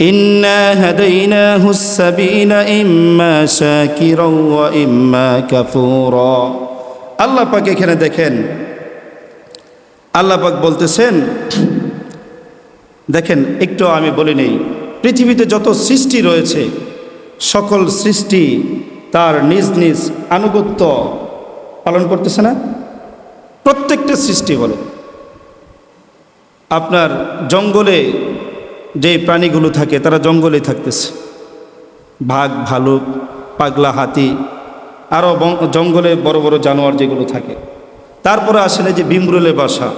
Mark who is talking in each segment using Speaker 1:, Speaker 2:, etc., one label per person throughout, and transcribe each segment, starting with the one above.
Speaker 1: إنا هديناه السبيل إما شاكرا وإما كفورا আল্লাহ পাক এখানে দেখেন আল্লাহ পাক বলতেছেন দেখেন একটু আমি বলি নেই পৃথিবীতে যত সৃষ্টি রয়েছে সকল সৃষ্টি তার নিজ নিজ আনুগত্য পালন করতেছে না প্রত্যেকটা সৃষ্টি বলে আপনার জঙ্গলে যে প্রাণীগুলো থাকে তারা জঙ্গলে থাকতেছে। বাঘ, ভালুক, পাগলা, হাতি আরও জঙ্গলে বড় বড় জানোয়ার যেগুলো থাকে। তারপরে আসলে যে বিমরুলে বাসা।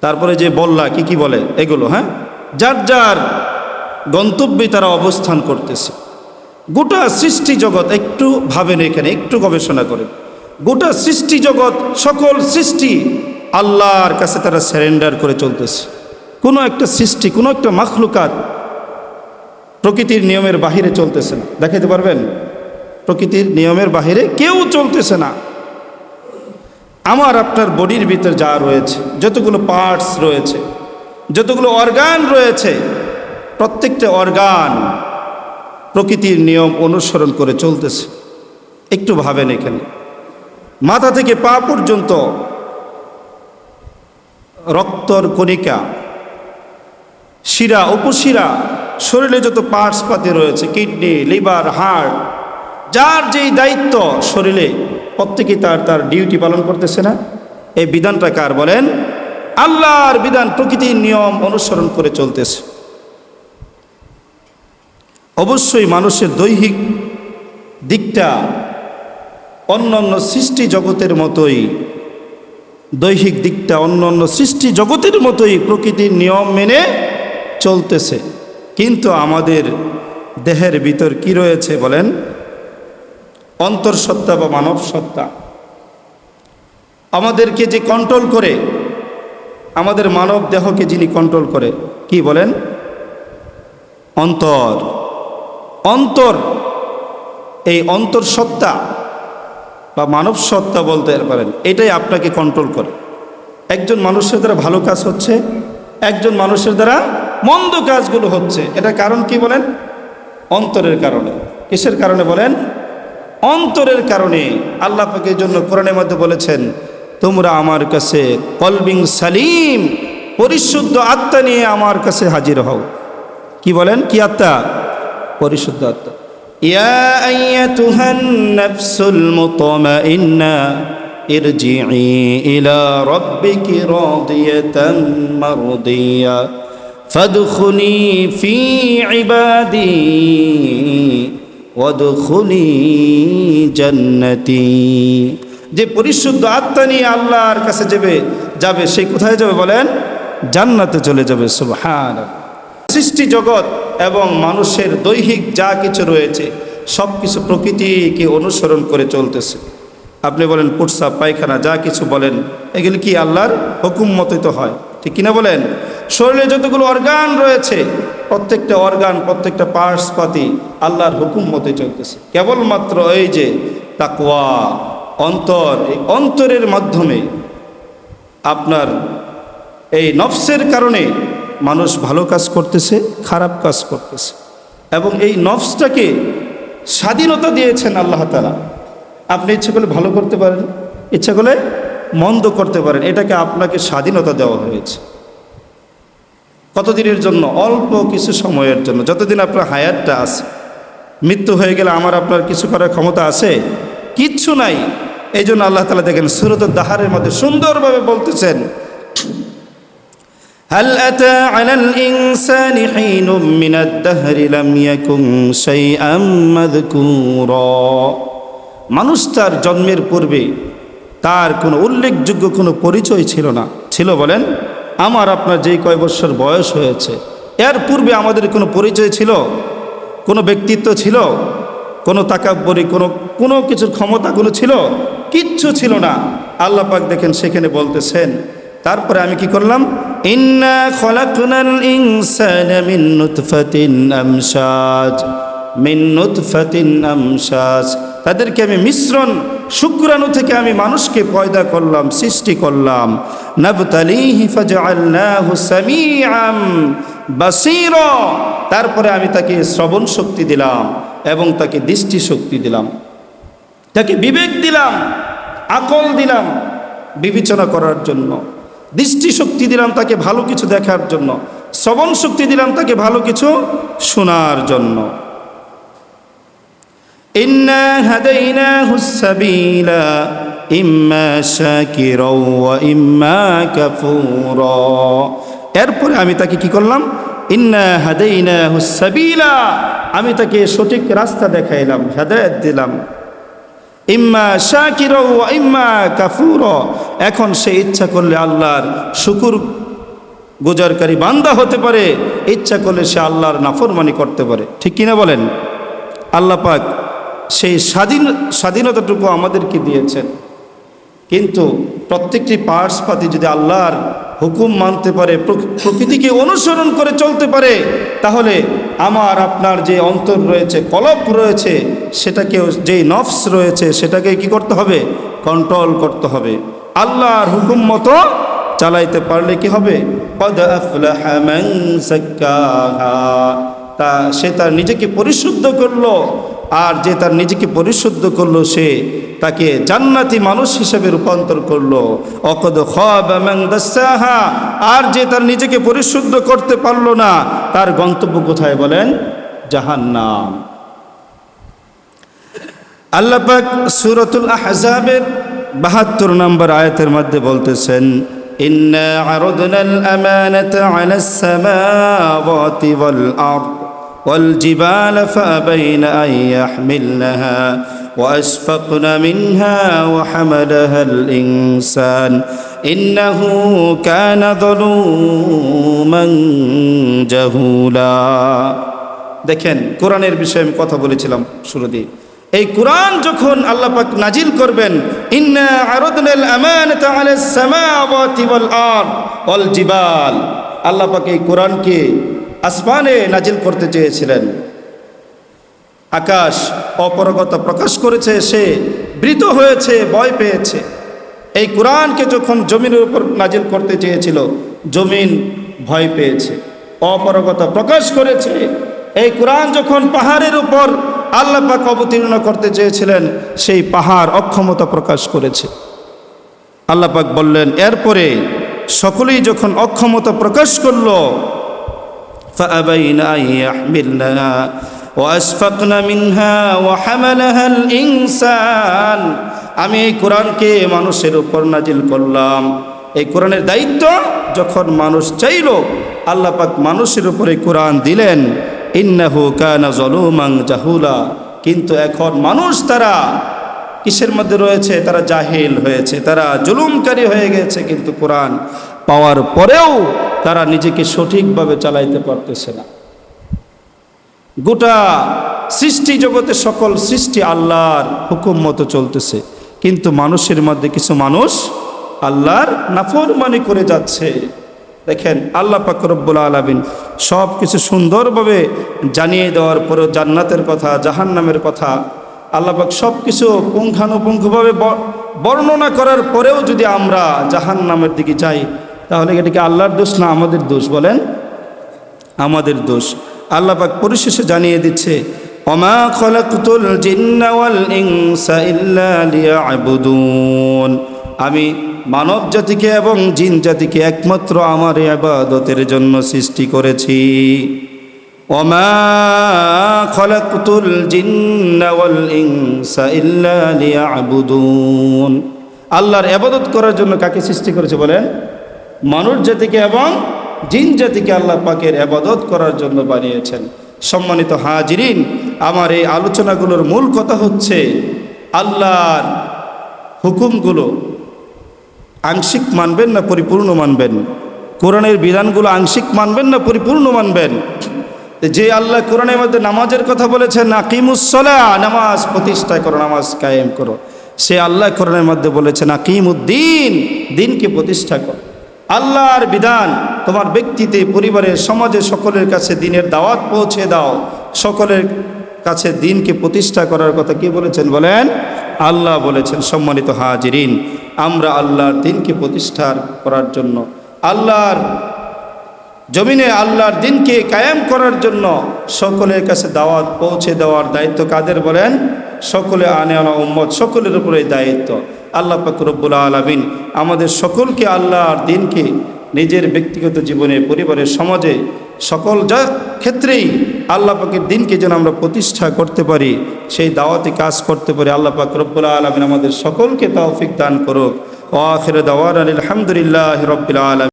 Speaker 1: তারপরে যে বল্লা, কি কি বলে এগুলো হ্যাঁ? যার যার গন্তব্যে তারা অবস্থান করতেছে। গোটা সৃষ্টি জগৎ একটু ভাবেন এখানে, একটু গবেষণা করেন। গোটা সৃষ্টি জগৎ, সকল সৃষ্টি আল্লাহর কাছে তারা স্যারেন্ডার করে চলতেছে। কোনো একটা সৃষ্টি, কোনো একটা মাখলুকাত প্রকৃতির নিয়মের বাহিরে চলতেছে না। দেখাতে পারবেন? প্রকৃতির নিয়মের বাহিরে কেউ চলতেছে না। আমার, আপনার বডির ভিতর যা রয়েছে, যতগুলো পার্টস রয়েছে, যতগুলো অর্গান রয়েছে, প্রত্যেকটা অর্গান প্রকৃতির নিয়ম অনুসরণ করে চলতেছে। একটু ভাবেন এখানে। মাথা থেকে পা পর্যন্ত রক্তর কণিকা শিরা, উপশিরা, শরীরে যত পার্টস পাতি রয়েছে, কিডনি, লিভার হার্ট যার যেই দায়িত্ব শরীরে, প্রত্যেকেই তার তার ডিউটি পালন করতেছে না। এই বিধানটা কার বলেন? আল্লাহর বিধান প্রকৃতির নিয়ম অনুসরণ করে চলতেছে। অবশ্যই মানুষের দৈহিক দিকটা অন্য অন্য সৃষ্টি জগতের মতোই, দৈহিক দিকটা অন্য অন্য সৃষ্টি জগতের মতোই প্রকৃতির নিয়ম মেনে চলতেছে। কিন্তু আমাদের দেহের ভিতর কি রয়েছে বলেন? অন্তর্সত্ত্বা বা মানব সত্তা আমাদেরকে যে কন্ট্রোল করে, আমাদের মানব দেহকে যিনি কন্ট্রোল করে, কি বলেন? অন্তর। অন্তর, এই অন্তর্সত্ত্বা বা মানব সত্তা বলতে পারেন, এটাই আপনাকে কন্ট্রোল করে। একজন মানুষের দ্বারা ভালো কাজ হচ্ছে, একজন মানুষের দ্বারা মন্দ কাজগুলো হচ্ছে এটা কারণ কি বলেন অন্তরের কারণে কিসের কারণে বলেন অন্তরের কারণে আল্লাহ পাকের জন্য কোরআনের মধ্যে বলেছেন তোমরা আমার কাছে কলবিং সালিম পরিশুদ্ধ আত্মা নিয়ে আমার কাছে হাজির হও কি বলেন কি আত্মা পরিশুদ্ধ আত্মা يا أيتها النفس المطمئنة ارجعي إلى ربك راضية مرضية فادخلي في عبادي وادخلي جنتي যে পরিশুদ্ধ আত্মা নিয়ে আল্লাহর কাছে যাবে যাবে সে কোথায় যাবে বলেন জান্নাতে চলে যাবে সুবহান সৃষ্টি জগৎ এবং মানুষের দৈহিক যা কিছু রয়েছে সব কিছু প্রকৃতিকে অনুসরণ করে চলতেছে আপনি বলেন পুটসা পায়খানা যা কিছু বলেন এগুলি কি আল্লাহর হুকুম মতোই তো হয় ঠিক কিনা বলেন শরীরে যতগুলো অর্গান রয়েছে, প্রত্যেকটা অর্গান, প্রত্যেকটা পার্টস পাতি আল্লাহর হুকুম মতোই চলতেছে। কেবলমাত্র এই যে তাকওয়া, অন্তর, এই অন্তরের মাধ্যমে আপনার এই নফসের কারণে মানুষ ভালো কাজ করতেছে, খারাপ কাজ করতেছে। এবং এই নফসটাকে স্বাধীনতা দিয়েছেন আল্লাহ তালা আপনি ইচ্ছে করলে ভালো করতে পারেন, ইচ্ছা করলে মন্দ করতে পারেন। এটাকে আপনাকে স্বাধীনতা দেওয়া হয়েছে। কতদিনের জন্য অল্প কিছু সময়ের জন্য যতদিন আপনার হায়াতটা আছে মৃত্যু হয়ে গেলে আমার আপনার কিছু করার ক্ষমতা আছে কিচ্ছু নাই এই জন্য আল্লাহ তালা দেখেন সুরত দাহারের মধ্যে সুন্দরভাবে বলতেছেন هل أتى على الإنسان حين من الدهر لم يكن شيئا مذكورا মানুষ তার জন্মের পূর্বে তার কোনো উল্লেখযোগ্য কোনো পরিচয় ছিল না ছিল বলেন আমার আপনার যেই কয় বছর বয়স হয়েছে, এর পূর্বে আমাদের কোনো পরিচয় ছিল? কোনো ব্যক্তিত্ব ছিল? কোনো তাকাব্বরি, কোনো কোনো কিছুর ক্ষমতাগুলো ছিল? কিচ্ছু ছিল না। আল্লাহ পাক দেখেন সেখানে বলতেছেন, তারপরে আমি কি করলাম? আমশাজ তাদেরকে আমি মিশ্রণ শুক্রাণু থেকে আমি মানুষকে পয়দা করলাম, সৃষ্টি করলাম। তারপরে আমি তাকে শ্রবণ শক্তি দিলাম এবং তাকে দৃষ্টি শক্তি দিলাম। তাকে বিবেক দিলাম, আকল দিলাম বিবেচনা করার জন্য। দৃষ্টি শক্তি দিলাম তাকে ভালো কিছু দেখার জন্য। শ্রবণ শক্তি দিলাম তাকে ভালো কিছু শোনার জন্য। ইন্না হাদাইনাহু সাবিলা ইম্মা শাকিরা ওয়া ইম্মা এরপরে আমি তাকে কি করলাম? ইন্না হাদাইনাহু সাবিলা আমি তাকে সঠিক রাস্তা দেখাইলাম, হেদায়েত দিলাম। ইম্মা শাকির ওয়া ইম্মা কাফুর এখন সে ইচ্ছা করলে আল্লাহর শুকুর গুজারকারী বান্দা হতে পারে, ইচ্ছা করলে সে আল্লাহর নাফরমানি করতে পারে। ঠিক কিনা বলেন? আল্লাহ পাক সেই স্বাধীন, স্বাধীনতাটুকু আমাদেরকে দিয়েছেন। কিন্তু প্রত্যেকটি পার্সপাতি যদি আল্লাহর হুকুম মানতে পারে প্রকৃতিকে অনুসরণ করে চলতে পারে, তাহলে আমার, আপনার যে অন্তর রয়েছে কলপ রয়েছে, সেটাকেও যে নফস রয়েছে, সেটাকে কি করতে হবে? কন্ট্রোল করতে হবে। আল্লাহর হুকুম মতো চালাইতে পারলে কি হবে? তা, সে তার নিজেকে পরিশুদ্ধ করল। আর যে তার নিজেকে পরিশুদ্ধ করল, সে তাকে জান্নাতি মানুষ হিসেবে রূপান্তর করল। অকদ দাস্সাহা। আর যে তার নিজেকে পরিশুদ্ধ করতে পারল না, তার গন্তব্য কোথায় বলেন? জাহান্নাম। আল্লাহ পাক সূরাতুল আহজাবের 72 নম্বর আয়াতের মধ্যে বলতেছেন আরাদনাল আমানাতা আলাস সামাওয়াতি ওয়াল আরদ। والجبال فأبين أن يحملنها وأشفقن منها وحملها الإنسان إنه كان ظلوما جهولا দেখেন কোরআনের বিষয়ে আমি কথা বলেছিলাম শুরুতে এই কোরআন যখন আল্লাহ পাক নাজিল করবেন ইন্না আরাদনাল আমানাতা আলাস সামাওয়াতি ওয়াল আরদ ওয়াল জিবাল আল্লাহ পাক এই কোরআনকে আসমানে নাজিল করতে চেয়েছিলেন। আকাশ অপরগতা প্রকাশ করেছে, সে বৃত হয়েছে, ভয় পেয়েছে। এই কোরআনকে যখন জমিনের উপর নাজিল করতে চেয়েছিল, জমিন ভয় পেয়েছে, অপরগতা প্রকাশ করেছে। এই কোরআন যখন পাহাড়ের উপর আল্লাহ পাক অবতীর্ণ করতে চেয়েছিলেন, সেই পাহাড় অক্ষমতা প্রকাশ করেছে। আল্লাহ পাক বললেন, এরপরে সকলেই যখন অক্ষমতা প্রকাশ করল فأبين أن يحملنها وأشفقن منها وحملها الإنسان আমি এই কোরআনকে মানুষের উপর নাজিল করলাম এই কোরআনের দায়িত্ব যখন মানুষ চাইল আল্লাহ পাক মানুষের উপরে কোরআন দিলেন ইন্নাহু কানা জলুমাং জাহুলা কিন্তু এখন মানুষ তারা কিসের মধ্যে রয়েছে তারা জাহিল হয়েছে তারা জুলুমকারী হয়ে গেছে কিন্তু কোরআন পাওয়ার পরেও তারা নিজেকে সঠিকভাবে চালাইতে পারতেছে না। গোটা সৃষ্টি জগতে সকল সৃষ্টি আল্লাহর হুকুম মতো চলতেছে। কিন্তু মানুষের মধ্যে কিছু মানুষ আল্লাহর নাফরমানি করে যাচ্ছে। দেখেন আল্লাহ পাকরব্বুল আলমিন সব কিছু সুন্দরভাবে জানিয়ে দেওয়ার পরেও জান্নাতের কথা, জাহান্নামের কথা, আল্লাহ পাক সব কিছু পুঙ্খানুপুঙ্খভাবে বর্ণনা করার পরেও যদি আমরা জাহান্নামের দিকে যাই তাহলে এটাকে আল্লাহর দোষ না আমাদের দোষ বলেন? আমাদের দোষ। আল্লাহ পাক পরিশেষে জানিয়ে দিচ্ছে অমা খলাকুতুল আমি মানব জাতিকে এবং জিন জাতিকে একমাত্র আমার ইবাদতের জন্য সৃষ্টি করেছি। ওমা খলাকুতুল জিন্না ওয়াল ইনসা ইল্লা লিয়াবুদুন। আল্লাহর ইবাদত করার জন্য কাকে সৃষ্টি করেছে বলেন? মানুষ জাতিকে এবং জিন জাতিকে আল্লাহ পাকের আবাদত করার জন্য বানিয়েছেন। সম্মানিত হাজিরিন, আমার এই আলোচনাগুলোর মূল কথা হচ্ছে আল্লাহর হুকুমগুলো আংশিক মানবেন না পরিপূর্ণ মানবেন? কোরআনের বিধানগুলো আংশিক মানবেন না পরিপূর্ণ মানবেন? যে আল্লাহ কোরআনের মধ্যে নামাজের কথা বলেছেন না আকিমুসলা নামাজ প্রতিষ্ঠা করো, নামাজ কায়েম করো। সে আল্লাহ কোরআনের মধ্যে বলেছেন, আকিমুদ্দিন, দিনকে প্রতিষ্ঠা করো। আল্লাহর বিধান, তোমার ব্যক্তিতে, পরিবারের, সমাজে সকলের কাছে দিনের দাওয়াত পৌঁছে দাও। সকলের কাছে দিনকে প্রতিষ্ঠা করার কথা কি বলেছেন? বলেন, আল্লাহ বলেছেন, সম্মানিত হাজিরিন, আমরা আল্লাহর দিনকে প্রতিষ্ঠা করার জন্য, আল্লাহর জমিনে আল্লাহর দিনকে কায়েম করার জন্য সকলের কাছে দাওয়াত পৌঁছে দেওয়ার দায়িত্ব কাদের বলেন? সকলে আনে আনা উম্মত, সকলের উপরে দায়িত্ব। আল্লাহ পাক রব্বুল আলমিন আমাদের সকলকে আল্লাহর দিনকে নিজের ব্যক্তিগত জীবনে, পরিবারের সমাজে, সকল যা ক্ষেত্রেই আল্লাহ পাকের দিনকে যেন আমরা প্রতিষ্ঠা করতে পারি, সেই দাওয়াতি কাজ করতে পারি, আল্লাহ পাক রব্বুল আলমিন আমাদের সকলকে তৌফিক দান করুক। ও আখির দাওয়ার আলহামদুলিল্লাহ রব্বুল আলম